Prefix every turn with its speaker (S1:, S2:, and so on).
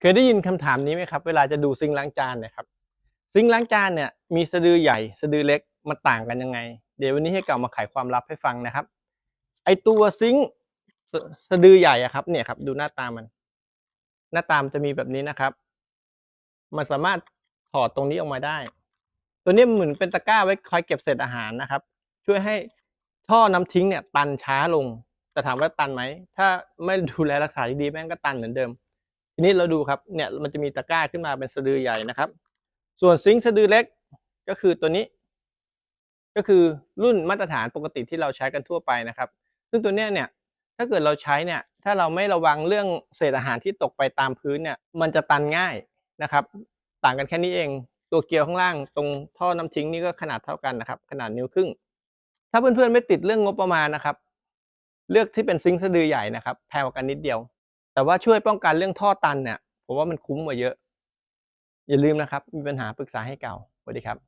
S1: เคยได้ยินคำถามนี้ไหมครับ เวลาจะดูซิงล้างจานนี่ยครับ ซิงล้างจานเนี่ยมีสะดือใหญ่ สะดือเล็กมันต่างกันยังไง เดี๋ยววันนี้ให้เก่ามาไขความลับให้ฟังนะครับ ไอตัวซิงสสะดือใหญ่อะครับ เนี่ยครับ ดูหน้าตามัน หน้าตามจะมีแบบนี้นะครับ มันสามารถถอดตรงนี้ออกมาได้ ตัวนี้เหมือนเป็นตะกร้าไว้คอยเก็บเศษอาหารนะครับ ช่วยให้ท่อน้ำทิ้งเนี่ย ตันช้าลง แต่ถามว่าตันไหมถ้าไม่ดูแลรักษาดีๆแม่งก็ตันเหมือนเดิม ทีนี้เราดูครับเนี่ยมันจะมีตะกร้าขึ้นมาเป็นสะดือใหญ่นะครับ ส่วนซิงค์สะดือเล็กก็คือตัวนี้ ก็คือรุ่นมาตรฐานปกติที่เราใช้กันทั่วไปนะครับ ซึ่งตัวเนี้ยเนี่ยถ้าเกิดเราใช้เนี่ยถ้าเราไม่ระวังเรื่องเศษอาหารที่ตกไปตามพื้นเนี่ยมันจะตันง่ายนะครับ ต่างกันแค่นี้เอง ตัวเกลียวข้างล่าง ตรงท่อน้ำทิ้งนี่ก็ขนาดเท่ากันนะครับ ขนาดนิ้วครึ่ง ถ้าเพื่อนๆไม่ติดเรื่องงบประมาณนะครับ เลือกที่เป็นซิงค์สะดือใหญ่นะครับแพงกว่ากันนิดเดียว แต่ว่าช่วยป้องกันเรื่องท่อตันเนี่ยผมว่ามันคุ้มกว่าเยอะ อย่าลืมนะครับ มีปัญหาปรึกษาให้เก่าสวัสดีครับ